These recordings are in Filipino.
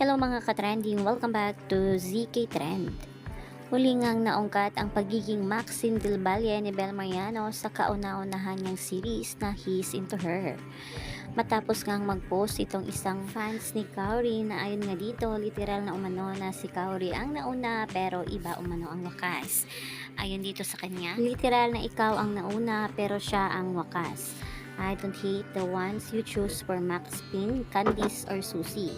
Hello mga ka-trending, welcome back to ZK Trend. Huli ngang naungkat ang pagiging Maxine Del Valle ni Bel Mariano sa kauna-unahan niyang series na He's Into Her. Matapos ngang mag-post itong isang fans ni Kauri na ayon nga dito, literal na umano na si Kauri ang nauna pero iba umano ang wakas. Ayon dito sa kanya, literal na ikaw ang nauna pero siya ang wakas. I don't hate the ones you choose for Max Pin, Candice, or Susie.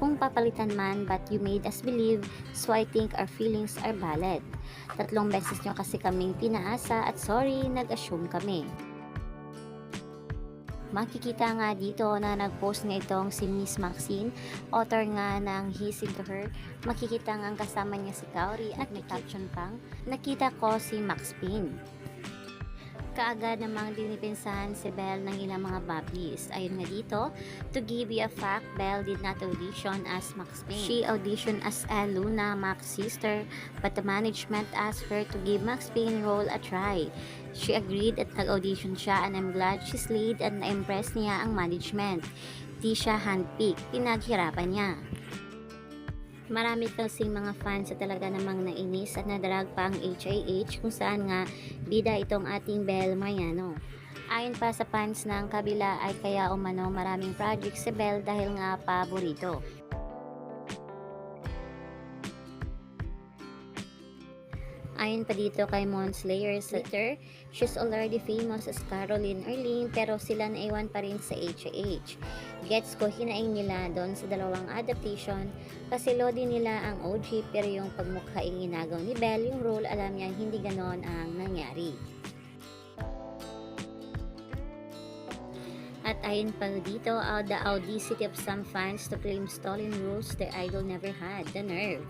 Kung papalitan man, but you made us believe, so I think our feelings are valid. Tatlong beses nyo kasi kaming pinaasa at sorry, nag-assume kami. Makikita nga dito na nag-post nga itong si Miss Maxine, author nga ng He's Into Her. Makikita nga ang kasama niya si Kauri at may caption pang, Nakita ko si Max Pin kaagad namang dinipensahan si Belle ng ilang mga bablis. Ayun nga dito, to give you a fact, Belle did not audition as Max Payne. She auditioned as a Luna, Max sister, but the management asked her to give Max Payne role a try. She agreed at nag-audition siya and I'm glad she slayed at na-impress niya ang management. Di siya handpick, pinaghirapan niya. Marami kasing mga fans sa talaga namang nainis at nadrag pa ang HIH kung saan nga bida itong ating Belle Mariano. Ayon pa sa fans ng kabila ay kaya umano maraming project si Belle dahil nga paborito. Ayon pa dito kay Mon Slayer Slater, she's already famous as Caroline Erling pero sila naiwan pa rin sa HH. Gets ko hinaing nila doon sa dalawang adaptation kasi lodi nila ang OG pero yung pagmukhaing inagaw ni Belle yung role alam niya hindi ganon ang nangyari. At ayon pa dito, uh, the audacity of some fans to claim stolen rules their idol never had, the nerve.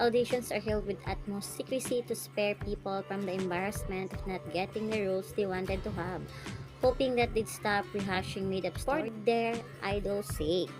Auditions are held with utmost secrecy to spare people from the embarrassment of not getting the roles they wanted to have, hoping that they'd stop rehashing made-up stories for their idol's sake.